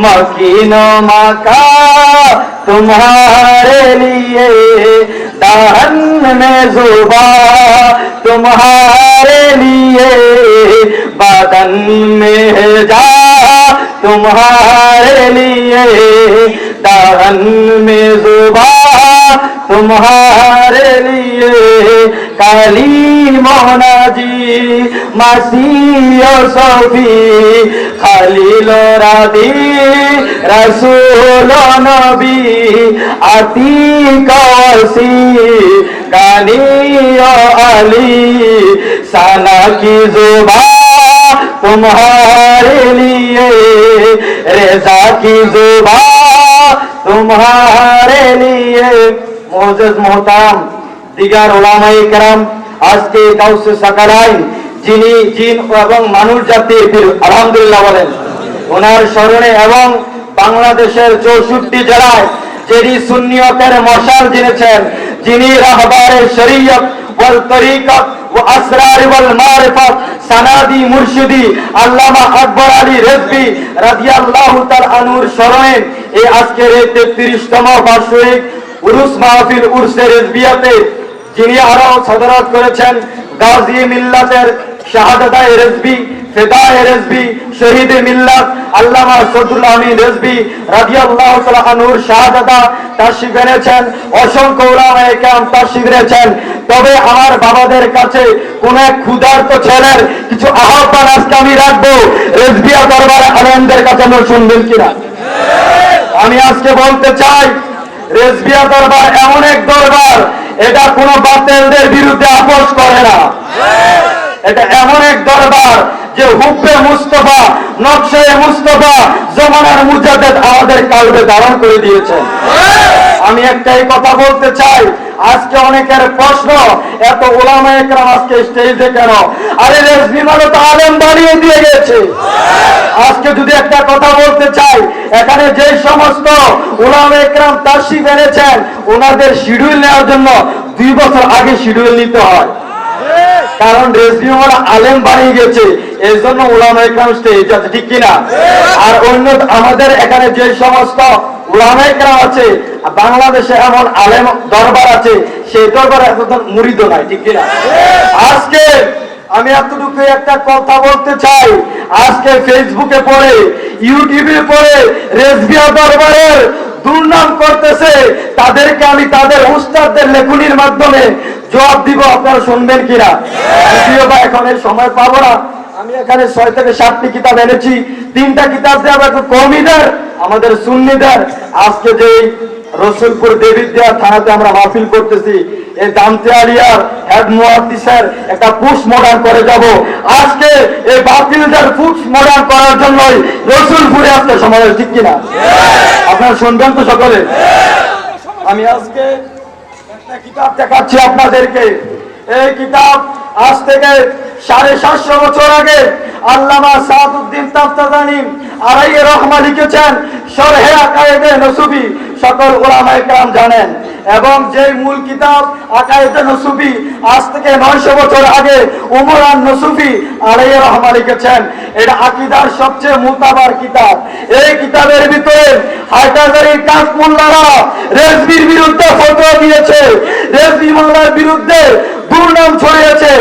मकीनो मका, तुम्हारे लिए दहन में जुबा, तुम्हारे लिए बदन में जा, तुम्हारे लिए दहन में जुबा, तुम्हारे लिए काली मोनाजी मासी सफी খালিল রাবি রসুল নবী আতি কাসি গানি আলি, সানা কি জুবা تمہارے لیے ریزا کی زبا تمہارے لیے মোহতারাম, দিগার ওলামাই কেরাম, আজকে গাউসে সাকারাই যিনি জিন এবং মানুষ জাতির আলহামদুলিল্লাহ বলেন। ওনার স্মরণে এবং বাংলাদেশের চৌষট্টি জেলায় যিনি সুন্নিয়তের মশাল জেনেছেন, যিনি রাহবারে শরীয়ত ওয়াল তরিকত ও আসরার ওয়াল মারিফত, সানাদি মুর্শিদি, আল্লামা আকবর আলী রেজবি রাদিয়াল্লাহু তাআলা আনুর স্মরণে এই আজকের এই 33তম বার্ষিক উরুস মাহফিল উরসে রেজবিয়াতে যিনি আরও সদরত করেছেন গাজী মিল্লাতের শাহাদায় রেজবি ফেদায় রেজবি শহীদ মিল্লাত, আল্লামা সদুল আমিন রেজবি রাদিয়াল্লাহু তাআলা আনহুর শাহাদাতা তাশরিফ এনেছেন অসংখ্য উলামায়ে কেরাম তাশরিফ এনেছেন তবে আমার বাবাদের কাছে কোন এক ক্ষুধার্ত ছেলের কিছু আহ্বান আজকে আমি রাখব। রেজবিয়া দরবার আনন্দের কাছে আপনারা শুনবেন কিনা? আমি আজকে বলতে চাই রেসবিয়া দরবার এমন এক দরবার, এটা কোন বাতেলদের বিরুদ্ধে আপোষ করে না। এটা এমন এক দরবার যে হুব্বে মুস্তফা, নকশায় মুস্তফা, জমানার মুজাদ্দেদ আমাদের কালবে ধারণ করে দিয়েছেন আমি একটাই কথা বলতে চাই, আজকে অনেকের প্রশ্ন, এত আজকে স্টেজে কেন? আরে রেজবি তো আলেম বানিয়ে দিয়ে গেছে। আজকে যদি একটা কথা বলতে চাই, এখানে যে সমস্ত ওলামা একরাম তাশরিফ এনেছেন, ওনাদের শিডিউল নেওয়ার জন্য দুই বছর আগে শিডিউল নিতে হয়। কারণ রেজবি আলেম বানিয়ে গেছে। এই জন্য ওলামা একরাম স্টেজ আছে ঠিক কিনা? আর অন্য আমাদের এখানে যে সমস্ত ওলামা একরাম আছে বাংলাদেশে এমন আলেম দরবার আছে সেই দরবারে এতজন মুরিদ নাই ঠিক কিনা? আজকে আমি এতটুকু একটা কথা বলতে চাই। আজকে ফেসবুকে পড়ে ইউটিউবে পড়ে রেজবিয়া দরবারের দুর্নাম করতেছে, তাদেরকে আমি তাদের উস্তাদদের লেখনির মাধ্যমে জবাব দিব। আপনারা শুনবেন কিনা? এখন এই সময় পাবো না। আমি এখানে ছয় থেকে সাতটি কিতাব এনেছি। তিনটা কিতাব দেওয়া একটু কমিদের, আমাদের সুন্নিদার, আজকে যে রসুলপুর দেবিদ্যা থানাতে আমরা মাহফিল করতেছি। এই দামতে আলিয়ার হেড মুহাদ্দিসের একটা পুশ মডার্ন করে যাব। আজকে এই বাতিলদের পুশ মডার্ন করার জন্যই রসুলপুরে আজকে সময় ঠিক কিনা? আপনারা শুনবেন তো সকলে? আমি আজকে একটা কিতাব দেখাচ্ছি আপনাদেরকে। এই কিতাব আজ থেকে সাড়ে সাতশো বছর আগে আল্লামা সাদউদ্দিন তাফতাজানি আড়াইয়ে রহমা লিখেছেন সরহে আকায়েদে নসুবি। সকল ওলামায়ে কেরাম জানেন এবং যে মূল কিতাব আকায়েদে নসুবি আজ থেকে নয়শো বছর আগে উমর আন নসুফি আড়াইয়ে রহমা লিখেছেন, এটা আকিদার সবচেয়ে মুতাবার কিতাব। এই কিতাবের ভিতরে হায়দারি কাজ মোল্লারা রেজবির বিরুদ্ধে ফতোয়া দিয়েছে রেজবি মোল্লার বিরুদ্ধে দুর্নাম ছড়িয়েছে।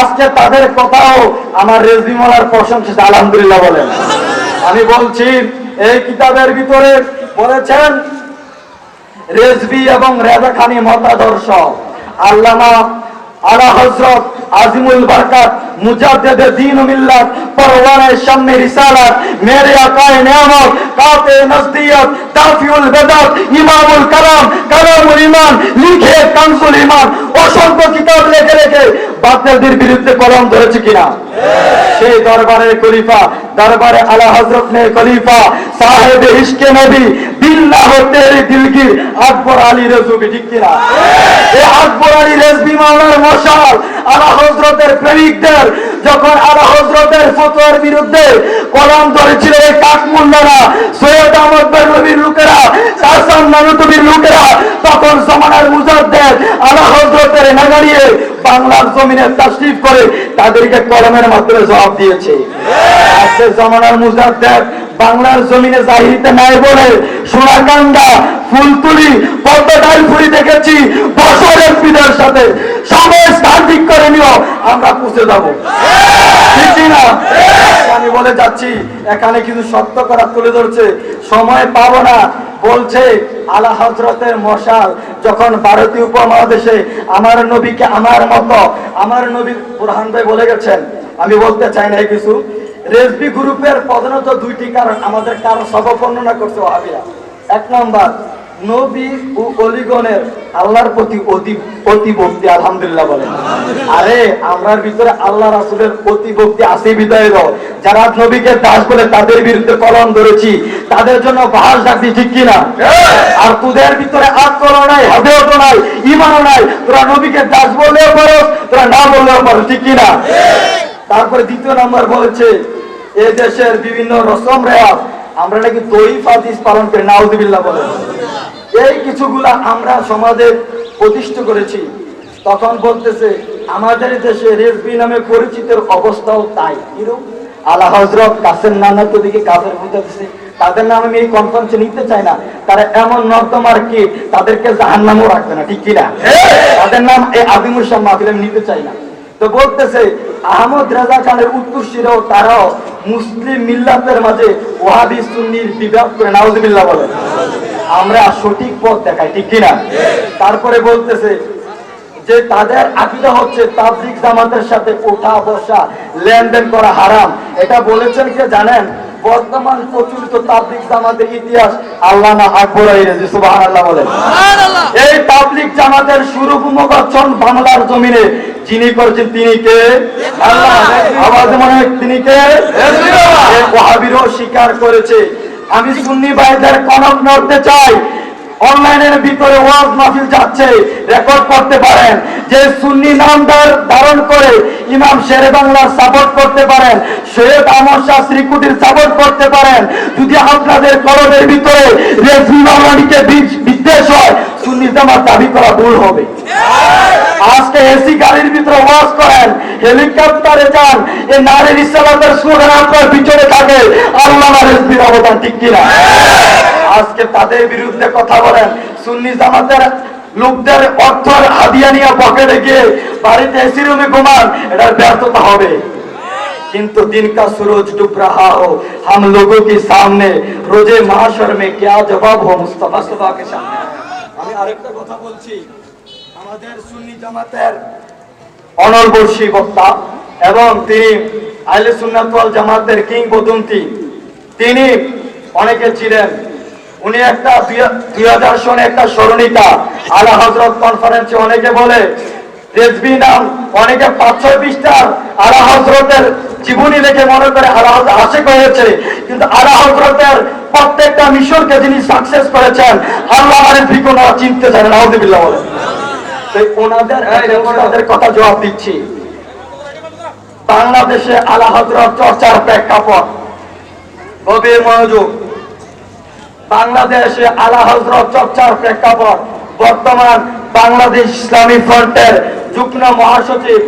আজকে তাদের কথাও আমার রেজবি মোল্লার প্রশংসা আলহামদুলিল্লাহ বলেন। আমি বলছি, এই কিতাবের ভিতরে বলেছেন রেজবি এবং রেজা খানি মতাদর্শ আল্লামা আলা হজরত আজিমুল বারকাত মুজাদ্দেদ দিন ও মিল্লাত পরওয়ানে শামে রিসালাত, মেরে আকায়ে নিয়ামত কাতে নজদিয়ত তাফিউল বেদাত, ইমামুল কালাম, কালামুল ইমান লিখে কানসুল ইমান অসংখ্য কিতাব লেখে লেখে বাতিলদের বিরুদ্ধে কলম ধরেছে কিনা? সেই দরবারের খলিফা, দরবারে আলা হজরত নে খলিফা সাহেব ইশকে নবী বিল্লাহ তেরি দিলগির আকবর আলী রেজবি, ঠিক কিনা? এই আকবর আলী রেজবি মাওলার মশাল, আলা হজরতের প্রেমিকদের, যখন আলা হজরতের ফতোয়ার বিরুদ্ধে কলম ধরেছিল এই কাকমুল্লারা সৈয়দ আহমদ বেরলবির লোকেরা সাসান নানুতবির লোকেরা, তখন জমানার মুজাদ্দেদ আলা হজরতের নাগাড়িয়ে বাংলার জমিনে তাশরিফ করে তাদেরকে কলমের মাধ্যমে জবাব দিয়েছে। আজকে জমানার মুজাদ্দেদ বাংলার জমিনে জাহিরিতে নাই বলে সোনাকান্দা ফুলতুলি পদ্মা ফুলি দেখেছি, বছরের পিতার সাথে। স্থান ঠিক করে নিও, আমরা পুষে যাব। আমি বলে যাচ্ছি, এখানে কিন্তু সত্য করা তুলে ধরছে, সময় পাবো না, বলছে আলা হজরতের মশাল, যখন ভারতীয় উপমহাদেশে আমার নবীকে আমার মতো, আমার নবী বুরহান ভাই বলে গেছেন। আমি বলতে চাই না কিছু। রেসবি গ্রুপের প্রধানত দুইটি কারণ আমাদের কারণ সব বর্ণনা করছে ওহাবিরা। এক নম্বর, নবী ও অলিগণের আল্লাহর প্রতি অতি অতি ভক্তি, আলহামদুলিল্লাহ বলেন। আরে আমরার ভিতরে আল্লাহ রাসুলের অতি ভক্তি আছে বিদায় যারা নবীকে দাস বলে তাদের বিরুদ্ধে কলম ধরেছি, তাদের জন্য বাস ডাকছি, ঠিক কিনা? আর তোদের ভিতরে আত্মর নাই, হবেও তো নাই ইমানও নাই। তোরা নবীকে দাস বললেও পারো তোরা না বললেও পারো ঠিক কিনা? তারপরে দ্বিতীয় নম্বর বলছে এ দেশের বিভিন্ন রসম রেওয়াজ আমরা নাকি দই ফাদিস পালন করি নাউজুবিল্লাহ বলে। এই কিছুগুলা আমরা সমাজে প্রতিষ্ঠা করেছি। তখন বলতেছে আমাদের দেশে রেসবি নামে পরিচিতের অবস্থাও তাই। কীরকম আলা হজরত কাসের নানা তো দিকে কাজের বুঝাতেছে তাদের নাম আমি এই কনফারেন্সে নিতে চাই না। তারা এমন নর্দমার কি তাদেরকে জাহান নামও রাখবে না ঠিক কিনা তাদের নাম এই আদিমুর সাহ আমি নিতে চাই না। তো বলতেছে আহমদ রাজা খানের উত্তরসূরিও তারাও মুসলিম মিল্লাতের মাঝে ওয়াহাবি সুন্নির বিভাগ করে নাউজুবিল্লাহ বলে। আমরা সঠিক পথ দেখাই ঠিক কিনা? তারপরে বলতেছে যে তাদের আকিদা হচ্ছে তাবলিক জামাতের সাথে ওঠা বসা লেনদেন করা হারাম। এটা বলেছেন কে জানেন? বর্তমান প্রচলিত তাবলিক জামাতের ইতিহাস আল্লামা আকবর সুবাহান আল্লাহ বলেন। এই তাবলিক জামাতের শুরু ভূমগঠন বাংলার জমিনে যিনি করেছেন তিনি কে? আল্লাহ। আওয়াজ মনে হয় তিনি কে? এই স্বীকার করেছে। আমি সুন্নি ভাইদের কনক নড়তে চাই। অনলাইনের ভিতরে ওয়াজ মাহফিল যাচ্ছে রেকর্ড করতে পারেন। যে সুন্নি নামদার ধারণ করে ইমাম শেরে বাংলা সাপোর্ট করতে পারেন সৈয়দ আহমদ শাহ শ্রীকুটির সাপোর্ট করতে পারেন। যদি আপনাদের কলমের ভিতরে রেজমি মাওলানিকে বিদ্বেষ হয় সুন্নি জামাত দাবি করা ভুল হবে আজকে এসি গাড়ির ভিতরে ওয়াজ করেন হেলিকপ্টারে যান এই নারীর ইসলামের স্লোগান আপনার পিছনে থাকে আল্লাহ রেসবির অবদান ঠিক কিনা আজকে তাদের বিরুদ্ধে কথা বলেন সুন্নি জামাতের লোকদের অর্থ হাদিয়া নিয়ে পকেটে গিয়ে বাড়িতে এসি রুমে ঘুমান এটার ব্যর্থতা হবে কিন্তু दिन का सूरज डूब रहा हो हम लोगों के सामने रोजे महाशर में क्या जवाब हो मुस्तफा मुस्तफा के सामने আমি আরেকটা কথা বলছি। আমাদের সুন্নি জামাতের অনর্বশী বক্তা এবং তিনি আহলে সুন্নাত ওয়াল জামাতের কিংবদন্তি। তিনি অনেকে ছিলেন। উনি একটা দুই হাজার সনে একটা স্মরণিকা আলা হজরত কনফারেন্সে অনেকে বলে রেজবি নাম অনেকে পাঁচ ছয় পৃষ্ঠার আলা হজরতের জীবনী লেখে মনে করে আলা হজরত আশেক হয়েছে। কিন্তু আলা হজরতের প্রত্যেকটা মিশনকে যিনি সাকসেস করেছেন আল্লাহ আরে ভিকোনা চিনতে চান নাউজুবিল্লাহ বলে। তাই ওনাদের ওনাদের কথা জবাব দিচ্ছি। বাংলাদেশে আলা হজরত চর্চার প্রেক্ষাপট। গভীর মনোযোগ। বাংলাদেশে আলা হজরত চর্চার প্রেক্ষাপট। বর্তমান বাংলাদেশ ইসলামী ফ্রন্টের যুগ্ম মহাসচিব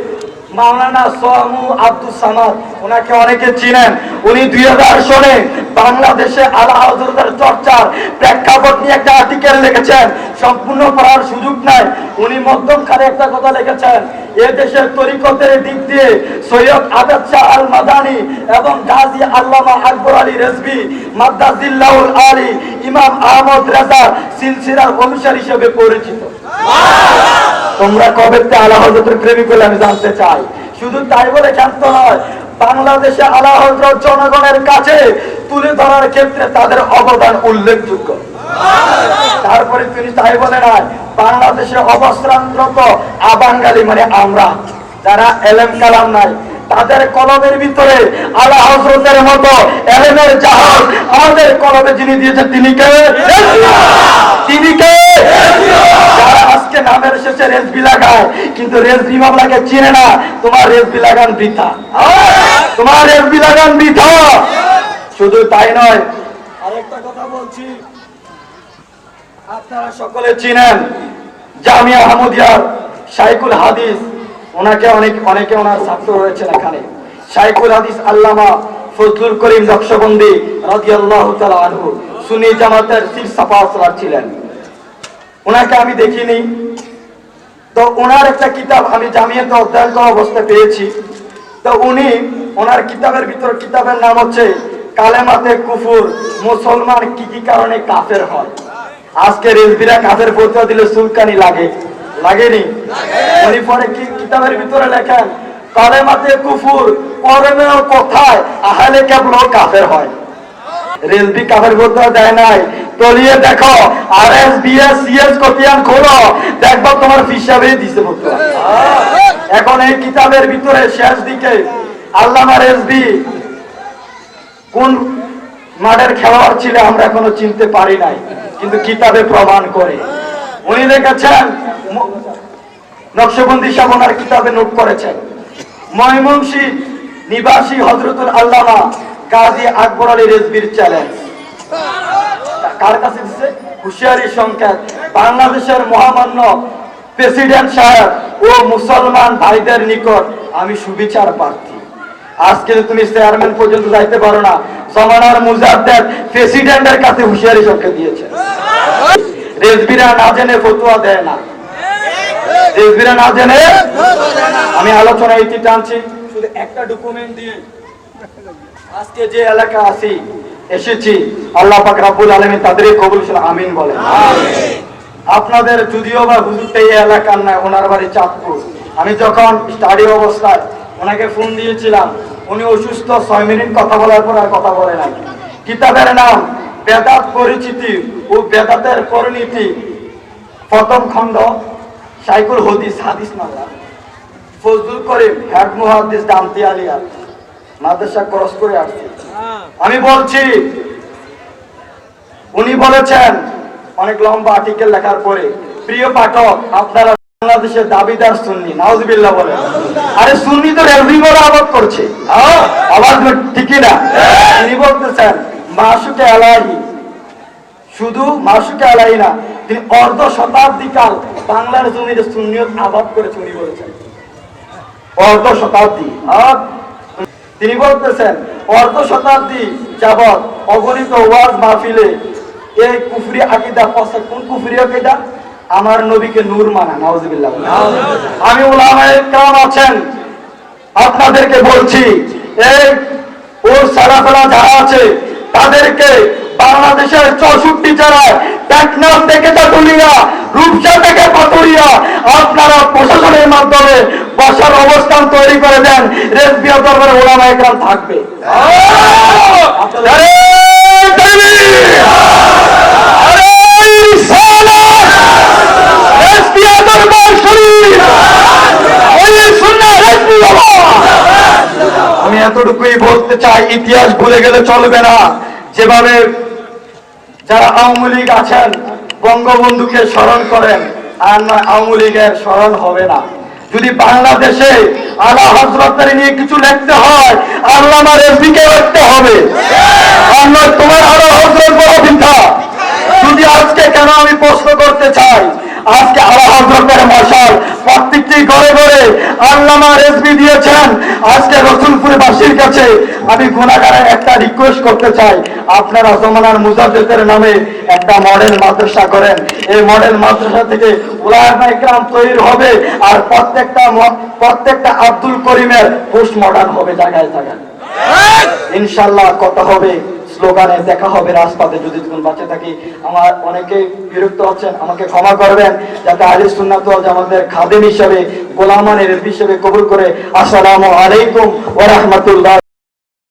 মাওলানা সোহামু আব্দুল সামাদ, ওনাকে অনেকে চিনেন। উনি দুই হাজার সনে বাংলাদেশে আলা হজরতের চর্চার প্রেক্ষাপট নিয়ে একটা আর্টিকেল লিখেছেন। সম্পূর্ণ পড়ার সুযোগ নাই। উনি মধ্যমখানে একটা কথা লিখেছেন, এ দেশের তরিকতের দিক দিয়ে সৈয়দ আজাদ শাহ আল মাদানি এবং গাজী আল্লামা আকবর আলী রেজবি মাদ্দাজিল্লাউল আলী, ইমাম আহমদ রেজা সিলসিলার অনুসার হিসেবে পরিচিত। তোমরা কবে আলা হজরতের প্রেমিক বলে আমি জানতে চাই? শুধু তাই বলে জানতে নয়, বাংলাদেশে আলা হজরত জনগণের কাছে তুলে ধরার ক্ষেত্রে তাদের অবদান উল্লেখযোগ্য। তারপরে তিনি তাই বলে না বাংলাদেশে অবস্থানরত আবাঙ্গালি মানে আমরা। যারা এলেম কালাম নাই, তাদের কলমের ভিতরে আলা হজরতের মতো এলেমের জাহাজ আমাদের কলমে যিনি দিয়েছেন, তিনি কে? তিনি কে? আজকে নামের শেষে রেসবি কিন্তু রেসবি মামলাকে চিনে না, তোমার রেসবি লাগান বৃথা। তোমার রেসবি লাগান বৃথা। শুধু তাই নয়, আরেকটা কথা বলছি। আপনারা সকলে চিনেন জামিয়া আহমদিয়ার শাইকুল হাদিস। ওনাকে অনেক, অনেকে ওনার ছাত্র রয়েছেন এখানে। শাইকুল হাদিস আল্লামা ফজলুল করিম নকশবন্দি রাদিয়াল্লাহু তাআলা আনহু। সুন্নি জামাতের ছিলেন। ওনাকে আমি দেখিনি। তো ওনার একটা কিতাব আমি জামিয়াতে অধ্যয়ন করা অবস্থায় পেয়েছি। তো উনি ওনার কিতাবের ভিতর কিতাবের নাম হচ্ছে কালেমাতে কুফুর মুসলমান কি কি কারণে কাফের হয়। আজকে রেজবিরা কাফের ফতুয়া দিলে সুলকানি লাগে। লাগেনি? উনি পরে কি কিতাবের ভিতরে লেখেন কালেমাতে কুফুর পরমেও কোথায় আহলে কেবল কাফের হয়। রেলবি কাফের ফতুয়া দেয় নাই। তলিয়ে দেখো আর এস বিএস সিএস কতিয়ান খোলো। দেখব তোমার হিসাবে দিছে ফতুয়া এখন এই কিতাবের ভিতরে শেষ দিকে আল্লামা রেজবি কোন মাঠের খেলোয়াড় ছিল আমরা এখনও চিনতে পারি নাই, কিন্তু কিতাবে প্রমাণ করে। উনি লিখেছেন ম- নকশবন্দি সাহেব ওনার কিতাবে নোট করেছেন। ময়মনসিং নিবাসী হজরতুল আল্লামা কাজী আকবর আলী রেজবির চ্যালেঞ্জ কার কাছে দিচ্ছে হুশিয়ারি সংকেত। বাংলাদেশের মহামান্য প্রেসিডেন্ট সাহেব ও মুসলমান ভাইদের নিকট আমি সুবিচার প্রার্থী। আজকে তুমি চেয়ারম্যান পর্যন্ত যাইতে পারো না, জমানার মুজাদ্দের প্রেসিডেন্টের কাছে হুশিয়ারি সংকেত দিয়েছে। রেজবিরা না জেনে ফতুয়া দেয় না। রেজবিরা না জেনে আমি আলোচনা ইতি টানছি। শুধু একটা ডকুমেন্ট দিয়ে আজকে যে এলাকা আছি এসেছি আল্লাহ পাক রাব্বুল আলামিন তাদেরই কবুল শুনে আমিন বলেন। আপনাদের যদিও বা হুজুরটা এই এলাকার নয় ওনার বাড়ি চাঁদপুর। আমি যখন স্টাডি অবস্থায় ওনাকে ফোন দিয়েছিলাম উনি অসুস্থ ছয় মিনিট কথা বলার পর আর কথা বলে নাই। কিতাবের নাম বেদাত পরিচিতি ও বেদাতের পরিণতি। প্রথম খণ্ড সাইকুল হদিস হাদিস মাল্লা ফজলুল করিম হেড মুহাদ্দিস দামতি আলিয়া মাদ্রাসা ক্রস করে আসছি। আমি বলছি উনি বলেছেন অনেক লম্বা আর্টিকেল লেখার পরে প্রিয় পাঠক আপনারা বাংলাদেশের দাবিদার সুন্নি নাউজুবিল্লাহ বলেন। আরে সুন্নি তো রেলভি বলে আবাদ করছে। হ্যাঁ? আবাদ ঠিকই না। তিনি বলতেছেন মাসুকে আলাহি। শুধু মাসুকে আলাই না তিনি অর্ধ শতাব্দী কাল বাংলার জমিতে সুন্নিয়ত আবাদ করেছে উনি বলেছেন। অর্ধ শতাব্দী আর তিনি বলতেছেন, অর্ধ শতাব্দী যাবৎ অগণিত ওয়াজ মাহফিলে এই কুফরি আকিদা পচা কোন কুফরি আকিদা? আমার নবীকে নূর মানা, নাউজুবিল্লাহ। আমি ওলামায়ে কাম আছেন, আপনাদেরকে বলছি, এই ও সারাফেরা যারা আছে, তাদেরকে বাংলাদেশের চৌষট্টি জেলায় টেকনাফ থেকে চাটুলিয়া রূপসা থেকে পাতুরিয়া আপনারা প্রশাসনের মাধ্যমে অবস্থান তৈরি করে দেন রেসবিয়া দরবারে ওলামা একরাম থাকবে। আমি এতটুকুই বলতে চাই, ইতিহাস ভুলে গেলে চলবে না। যেভাবে যারা আওয়ামী লীগ আছেন, বঙ্গবন্ধুকে স্মরণ করেন, আর নয়, আওয়ামী লীগের স্মরণ হবে না। যদি বাংলাদেশে আলা হজরতের নিয়ে কিছু লিখতে হয়, আল্লাহ আমার এমপিকে লিখতে হবে। আল্লাহ তোমার আলা হজরত বড় যদি আজকে কেন আমি প্রশ্ন করতে চাই আজকে আল্লাহ হজরতের মশাল প্রত্যেকটি ঘরে ঘরে আল্লামা রেসবি দিয়েছেন। আজকে রসুলপুর বাসীর কাছে আমি গুণাগারের একটা রিকোয়েস্ট করতে চাই। আপনারা জমানার মুজাদ্দেদের নামে একটা মডেল মাদ্রাসা করেন। এই মডেল মাদ্রাসা থেকে ইকরাম তৈরি হবে আর প্রত্যেকটা প্রত্যেকটা আব্দুল করিমের পোস্ট মডার্ন হবে জায়গায় জায়গায়। ইনশাল্লাহ কথা হবে। স্লোগানে দেখা হবে রাজপথে। যদি বাচ্চা থাকি, আমার অনেকে বিরক্ত হচ্ছেন, আমাকে ক্ষমা করবেন, যাতে আলী সুন্নাত আমাদের খাদেম হিসাবে গোলামানের হিসেবে কবুল করে। আসসালামু আলাইকুম ওয়া রাহমাতুল্লাহ